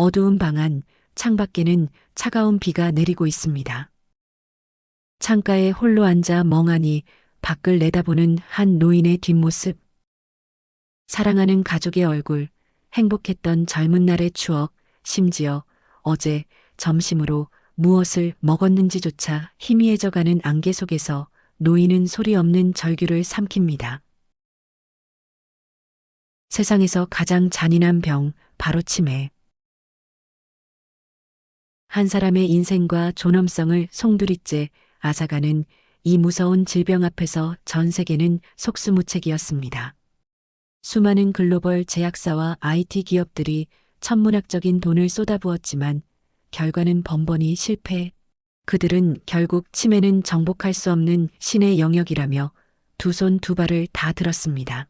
어두운 방 안, 창밖에는 차가운 비가 내리고 있습니다. 창가에 홀로 앉아 멍하니 밖을 내다보는 한 노인의 뒷모습. 사랑하는 가족의 얼굴, 행복했던 젊은 날의 추억, 심지어 어제 점심으로 무엇을 먹었는지조차 희미해져가는 안개 속에서 노인은 소리 없는 절규를 삼킵니다. 세상에서 가장 잔인한 병, 바로 치매. 한 사람의 인생과 존엄성을 송두리째 앗아가는 이 무서운 질병 앞에서 전 세계는 속수무책이었습니다. 수많은 글로벌 제약사와 IT 기업들이 천문학적인 돈을 쏟아부었지만 결과는 번번이 실패. 그들은 결국 치매는 정복할 수 없는 신의 영역이라며 두 손 두 발을 다 들었습니다.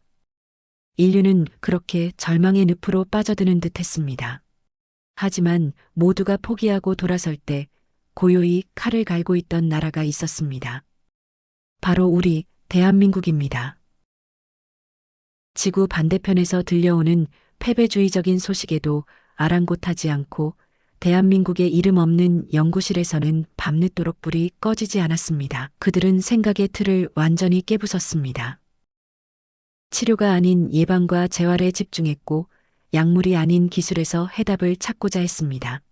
인류는 그렇게 절망의 늪으로 빠져드는 듯 했습니다. 하지만 모두가 포기하고 돌아설 때 고요히 칼을 갈고 있던 나라가 있었습니다. 바로 우리 대한민국입니다. 지구 반대편에서 들려오는 패배주의적인 소식에도 아랑곳하지 않고 대한민국의 이름 없는 연구실에서는 밤늦도록 불이 꺼지지 않았습니다. 그들은 생각의 틀을 완전히 깨부쉈습니다. 치료가 아닌 예방과 재활에 집중했고 약물이 아닌 기술에서 해답을 찾고자 했습니다.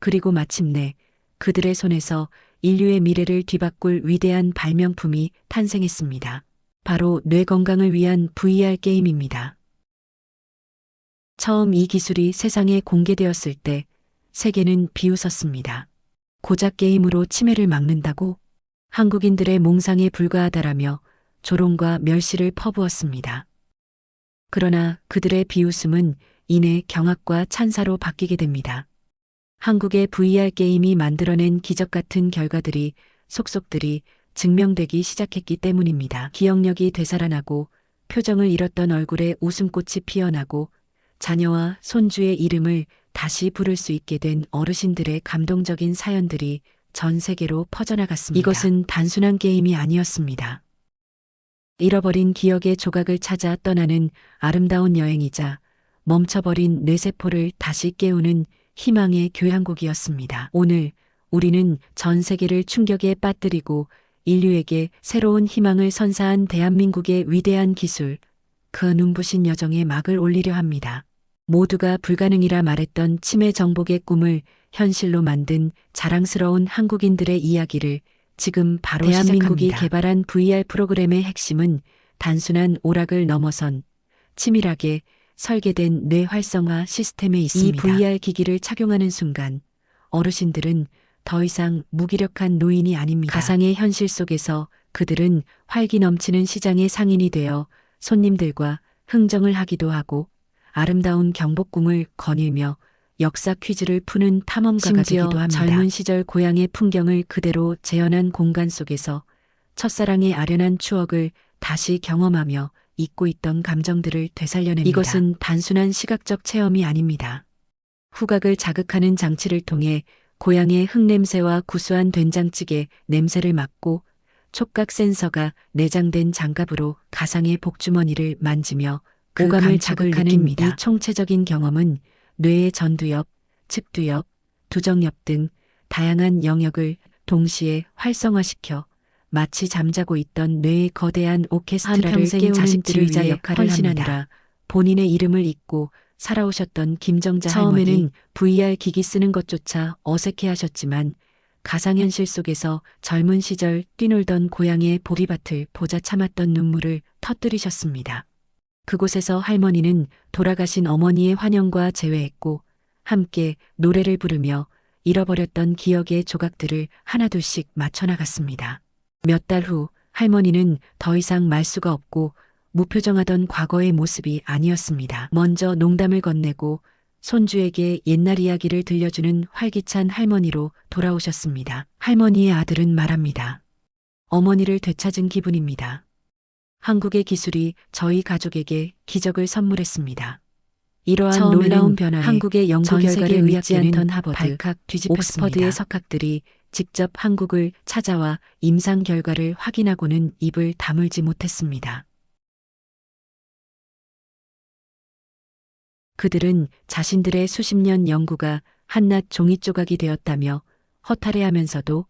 그리고 마침내 그들의 손에서 인류의 미래를 뒤바꿀 위대한 발명품이 탄생했습니다. 바로 뇌 건강을 위한 VR 게임입니다. 처음 이 기술이 세상에 공개되었을 때 세계는 비웃었습니다. 고작 게임으로 치매를 막는다고 한국인들의 몽상에 불과하다라며 조롱과 멸시를 퍼부었습니다. 그러나 그들의 비웃음은 이내 경악과 찬사로 바뀌게 됩니다. 한국의 VR 게임이 만들어낸 기적 같은 결과들이 속속들이 증명되기 시작했기 때문입니다. 기억력이 되살아나고 표정을 잃었던 얼굴에 웃음꽃이 피어나고 자녀와 손주의 이름을 다시 부를 수 있게 된 어르신들의 감동적인 사연들이 전 세계로 퍼져나갔습니다. 이것은 단순한 게임이 아니었습니다. 잃어버린 기억의 조각을 찾아 떠나는 아름다운 여행이자 멈춰버린 뇌세포를 다시 깨우는 희망의 교향곡이었습니다. 오늘 우리는 전 세계를 충격에 빠뜨리고 인류에게 새로운 희망을 선사한 대한민국의 위대한 기술, 그 눈부신 여정에 막을 올리려 합니다. 모두가 불가능이라 말했던 치매 정복의 꿈을 현실로 만든 자랑스러운 한국인들의 이야기를 지금 바로 대한민국이 시작합니다. 개발한 VR 프로그램의 핵심은 단순한 오락을 넘어선 치밀하게 설계된 뇌 활성화 시스템에 있습니다. 이 VR 기기를 착용하는 순간 어르신들은 더 이상 무기력한 노인이 아닙니다. 가상의 현실 속에서 그들은 활기 넘치는 시장의 상인이 되어 손님들과 흥정을 하기도 하고 아름다운 경복궁을 거닐며 역사 퀴즈를 푸는 탐험가가 되기도 합니다. 젊은 시절 고향의 풍경을 그대로 재현한 공간 속에서 첫사랑의 아련한 추억을 다시 경험하며 잊고 있던 감정들을 되살려냅니다. 이것은 단순한 시각적 체험이 아닙니다. 후각을 자극하는 장치를 통해 고향의 흙냄새와 구수한 된장찌개 냄새를 맡고 촉각 센서가 내장된 장갑으로 가상의 복주머니를 만지며 그 오감을 감촉을 자극하는 느낍니다. 이 총체적인 경험은 뇌의 전두엽, 측두엽, 두정엽 등 다양한 영역을 동시에 활성화시켜 마치 잠자고 있던 뇌의 거대한 오케스트라를 깨우는 자식들을 위해 역할을 하느라 본인의 이름을 잊고 살아오셨던 김정자 처음에는 처음에는 VR 기기 쓰는 것조차 어색해하셨지만 가상현실 속에서 젊은 시절 뛰놀던 고향의 보리밭을 보자 참았던 눈물을 터뜨리셨습니다. 그곳에서 할머니는 돌아가신 어머니의 환영과 재회했고 함께 노래를 부르며 잃어버렸던 기억의 조각들을 하나둘씩 맞춰나갔습니다. 몇 달 후 할머니는 더 이상 말 수가 없고 무표정하던 과거의 모습이 아니었습니다. 먼저 농담을 건네고 손주에게 옛날 이야기를 들려주는 활기찬 할머니로 돌아오셨습니다. 할머니의 아들은 말합니다. 어머니를 되찾은 기분입니다. 한국의 기술이 저희 가족에게 기적을 선물했습니다. 이러한 놀라운 변화에 한국의 연구 결과를 믿지 않던 하버드, 발칵 뒤집혔습니다. 옥스퍼드의 옥스퍼드의 석학들이 직접 한국을 찾아와 임상 결과를 확인하고는 입을 다물지 못했습니다. 그들은 자신들의 수십 년 연구가 한낱 종이 조각이 되었다며 허탈해하면서도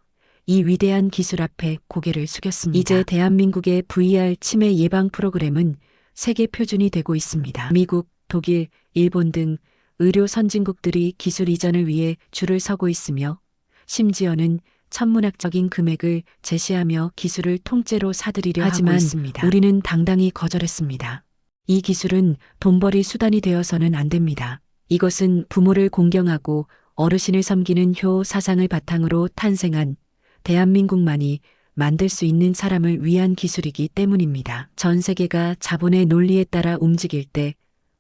이 위대한 기술 앞에 고개를 숙였습니다. 이제 대한민국의 VR 치매 예방 프로그램은 세계 표준이 되고 있습니다. 미국, 독일, 일본 등 의료 선진국들이 기술 이전을 위해 줄을 서고 있으며 심지어는 천문학적인 금액을 제시하며 기술을 통째로 사들이려 하지만 하고 있습니다. 우리는 당당히 거절했습니다. 이 기술은 돈벌이 수단이 되어서는 안 됩니다. 이것은 부모를 공경하고 어르신을 섬기는 효 사상을 바탕으로 탄생한 대한민국만이 만들 수 있는 사람을 위한 기술이기 때문입니다. 전 세계가 자본의 논리에 따라 움직일 때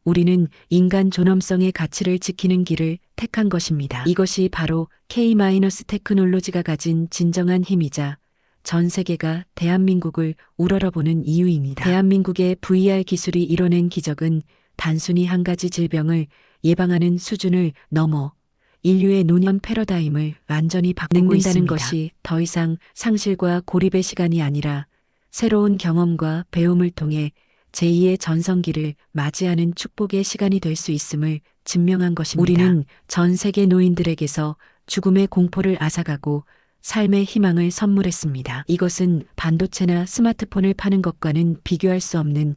우리는 인간 존엄성의 가치를 지키는 길을 택한 것입니다. 이것이 바로 K-테크놀로지가 가진 진정한 힘이자 전 세계가 대한민국을 우러러보는 이유입니다. 대한민국의 VR 기술이 이뤄낸 기적은 단순히 한 가지 질병을 예방하는 수준을 넘어 인류의 노년 패러다임을 완전히 바꾸고. 있다는 것이 더 이상 상실과 고립의 시간이 아니라 새로운 경험과 배움을 통해 제2의 전성기를 맞이하는 축복의 시간이 될 수 있음을 증명한 것입니다. 우리는 전 세계 노인들에게서 죽음의 공포를 앗아가고 삶의 희망을 선물했습니다. 이것은 반도체나 스마트폰을 파는 것과는 비교할 수 없는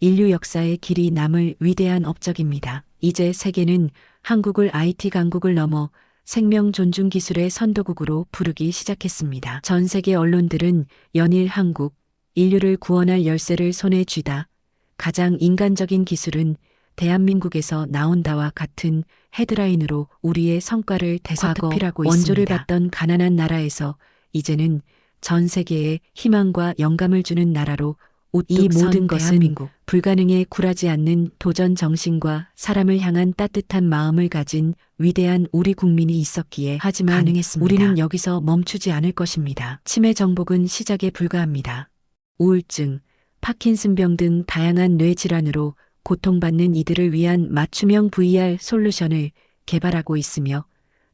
인류 역사의 길이 남을 위대한 업적입니다. 이제 세계는 한국을 IT 강국을 넘어 생명 존중 기술의 선도국으로 부르기 시작했습니다. 전 세계 언론들은 연일 한국, 인류를 구원할 열쇠를 손에 쥐다. 가장 인간적인 기술은 대한민국에서 나온다와 같은 헤드라인으로 우리의 성과를 대서특필하고 원조를 있습니다. 받던 가난한 나라에서 이제는 전 세계에 희망과 영감을 주는 나라로 이 모든 것은 대한민국. 불가능에 굴하지 않는 도전 정신과 사람을 향한 따뜻한 마음을 가진 위대한 우리 국민이 있었기에 하지만 가능했습니다. 우리는 여기서 멈추지 않을 것입니다. 치매 정복은 시작에 불과합니다. 우울증, 파킨슨병 등 다양한 뇌 질환으로 고통받는 이들을 위한 맞춤형 VR 솔루션을 개발하고 있으며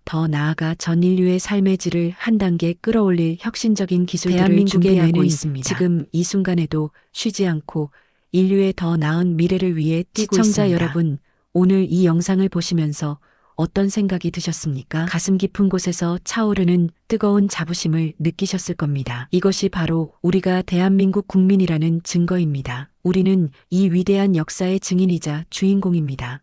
더 나아가 전 인류의 삶의 질을 한 단계 끌어올릴 혁신적인 기술들을 대한민국의 준비하고 뇌는 있습니다. 지금 이 순간에도 쉬지 않고 인류의 더 나은 미래를 위해 뛰고 시청자 있습니다. 여러분, 오늘 이 영상을 보시면서 어떤 생각이 드셨습니까? 가슴 깊은 곳에서 차오르는 뜨거운 자부심을 느끼셨을 겁니다. 이것이 바로 우리가 대한민국 국민이라는 증거입니다. 우리는 이 위대한 역사의 증인이자 주인공입니다.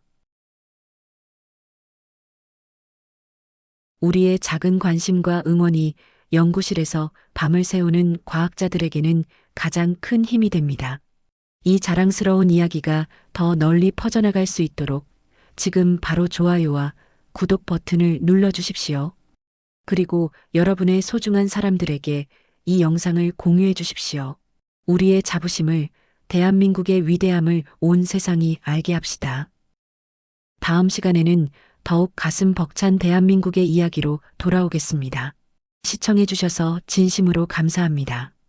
우리의 작은 관심과 응원이 연구실에서 밤을 새우는 과학자들에게는 가장 큰 힘이 됩니다. 이 자랑스러운 이야기가 더 널리 퍼져나갈 수 있도록 지금 바로 좋아요와 구독 버튼을 눌러주십시오. 그리고 여러분의 소중한 사람들에게 이 영상을 공유해 주십시오. 우리의 자부심을 대한민국의 위대함을 온 세상이 알게 합시다. 다음 시간에는 더욱 가슴 벅찬 대한민국의 이야기로 돌아오겠습니다. 시청해 주셔서 진심으로 감사합니다.